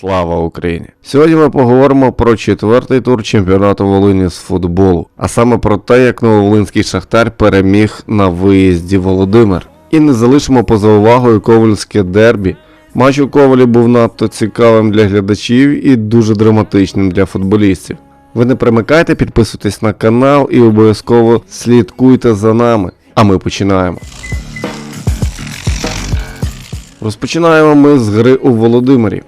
Слава Україні! Сьогодні ми поговоримо про четвертий тур чемпіонату Волині з футболу, а саме про те, як нововолинський шахтар переміг на виїзді Володимир. І не залишимо поза увагою ковальське дербі. Матч у Ковалі був надто цікавим для глядачів і дуже драматичним для футболістів. Ви не примикайте, підписуйтесь на канал і обов'язково слідкуйте за нами. А ми починаємо. Розпочинаємо ми з гри у Володимирі.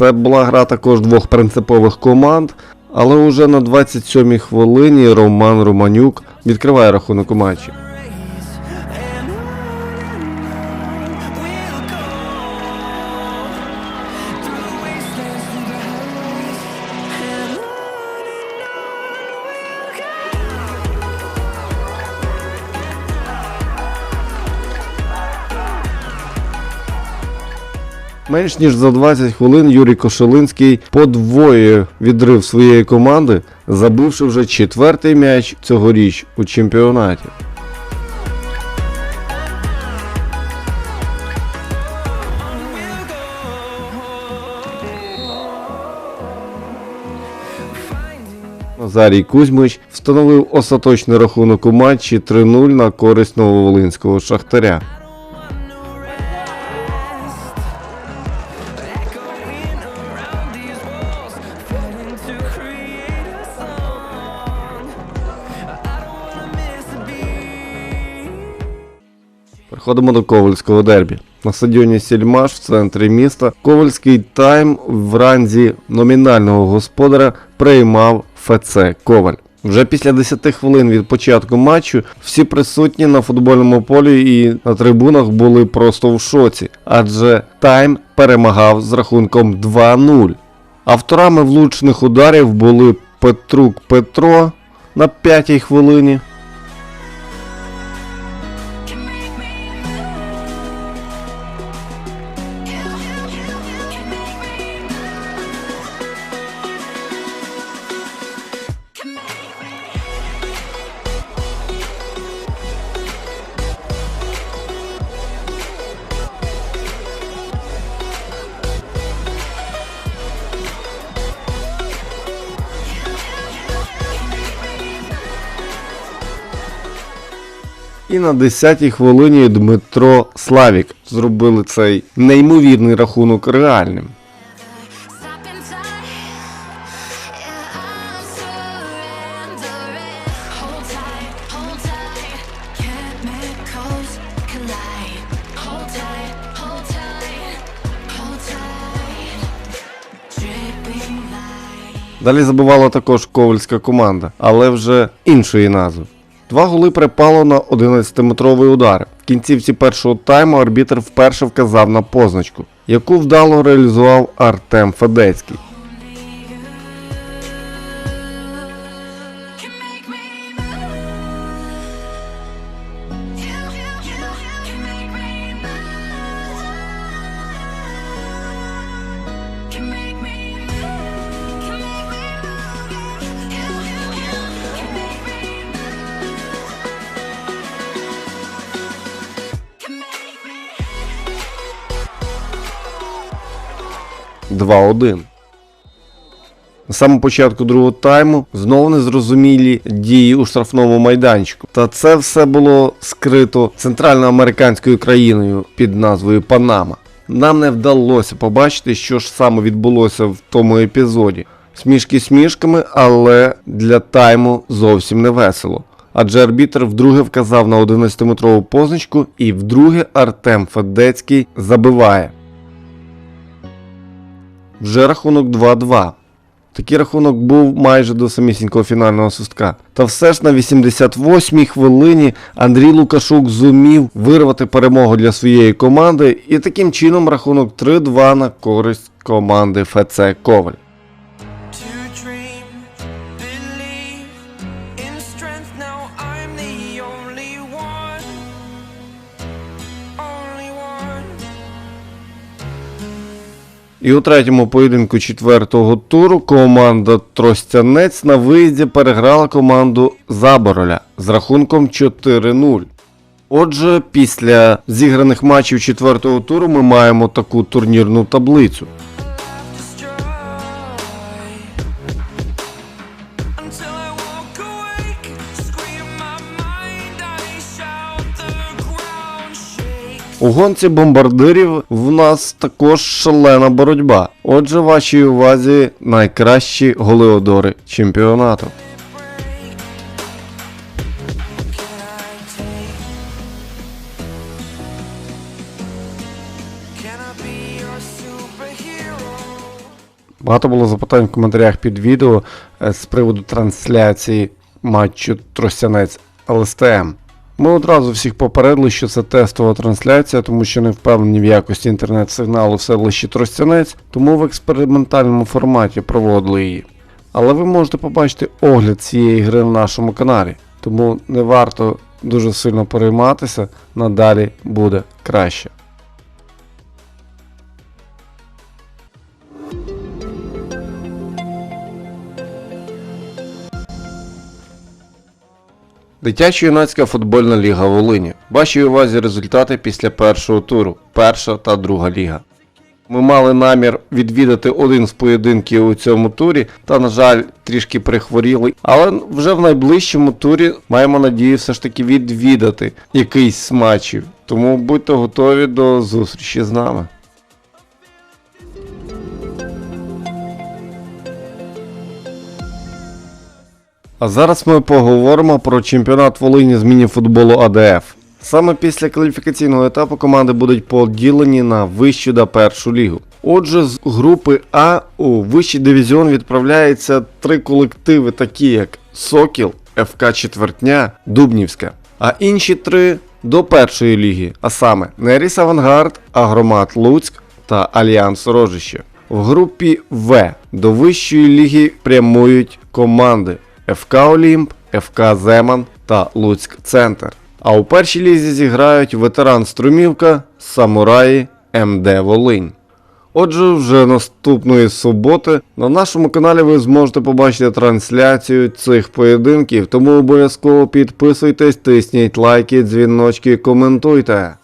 Це була гра також двох принципових команд, але уже на 27-й хвилині Роман Романюк відкриває рахунок у матчі. Менш ніж за 20 хвилин Юрій Кошелинський подвоює відрив своєї команди, забивши вже четвертий м'яч цьогоріч у чемпіонаті. Назарій Кузьмич встановив остаточний рахунок у матчі 3-0 на користь нововолинського шахтаря. Переходимо до Ковальського дербі. На стадіоні Сільмаш в центрі міста Ковальський тайм в ранзі номінального господаря приймав ФЦ Коваль. Вже після 10 хвилин від початку матчу всі присутні на футбольному полі і на трибунах були просто в шоці, адже тайм перемагав з рахунком 2-0. Авторами влучних ударів були Петрук Петро на 5-й хвилині. І на 10-й хвилині Дмитро Славік зробили цей неймовірний рахунок реальним. Далі забивала також ковальська команда, але вже іншої назви. Два голи припало на 11-метровий удар. В кінцівці першого тайму арбітр вперше вказав на позначку, яку вдало реалізував Артем Федецький. 2-1. На самому початку другого тайму знову незрозумілі дії у штрафному майданчику. Та це все було скрито центральноамериканською країною під назвою Панама. Нам не вдалося побачити, що ж саме відбулося в тому епізоді. Смішки смішками, але для тайму зовсім не весело. Адже арбітр вдруге вказав на 11-метрову позначку і вдруге Артем Федецький забиває. Вже рахунок 2-2. Такий рахунок був майже до самісінького фінального свистка. Та все ж на 88-й хвилині Андрій Лукашук зумів вирвати перемогу для своєї команди і таким чином рахунок 3-2 на користь команди ФЦ Коваль. І у третьому поєдинку четвертого туру команда Тростянець на виїзді переграла команду Забороля з рахунком 4-0. Отже, після зіграних матчів четвертого туру ми маємо таку турнірну таблицю. У гонці бомбардирів в нас також шалена боротьба. Отже, вашій увазі найкращі голеодори чемпіонату. Багато було запитань в коментарях під відео е, з приводу трансляції матчу Тростянець ЛСТМ. Ми одразу всіх попередили, що це тестова трансляція, тому що не впевнені в якості інтернет-сигналу в селищі Тростянець, тому в експериментальному форматі проводили її. Але ви можете побачити огляд цієї гри в нашому каналі, тому не варто дуже сильно перейматися, надалі буде краще. Дитячо-юнацька футбольна ліга Волині. Вашій увазі результати після першого туру. Перша та друга ліга. Ми мали намір відвідати один з поєдинків у цьому турі, та, на жаль, трішки прихворіли. Але вже в найближчому турі маємо надію все ж таки відвідати якийсь з матчів. Тому будьте готові до зустрічі з нами. А зараз ми поговоримо про чемпіонат Волині з мініфутболу АДФ. Саме після кваліфікаційного етапу команди будуть поділені на вищу та першу лігу. Отже, з групи А у вищий дивізіон відправляється три колективи, такі як Сокіл, ФК Четвертня, Дубнівська. А інші три до першої ліги, а саме Неріс Авангард, Агромат Луцьк та Альянс Рожище. В групі В до вищої ліги прямують команди ФК Олімп, ФК Земан та Луцьк Центр. А у першій лізі зіграють ветеран Струмівка, Самураї, МД Волинь. Отже, вже наступної суботи на нашому каналі ви зможете побачити трансляцію цих поєдинків, тому обов'язково підписуйтесь, тисніть лайки, дзвіночки, коментуйте.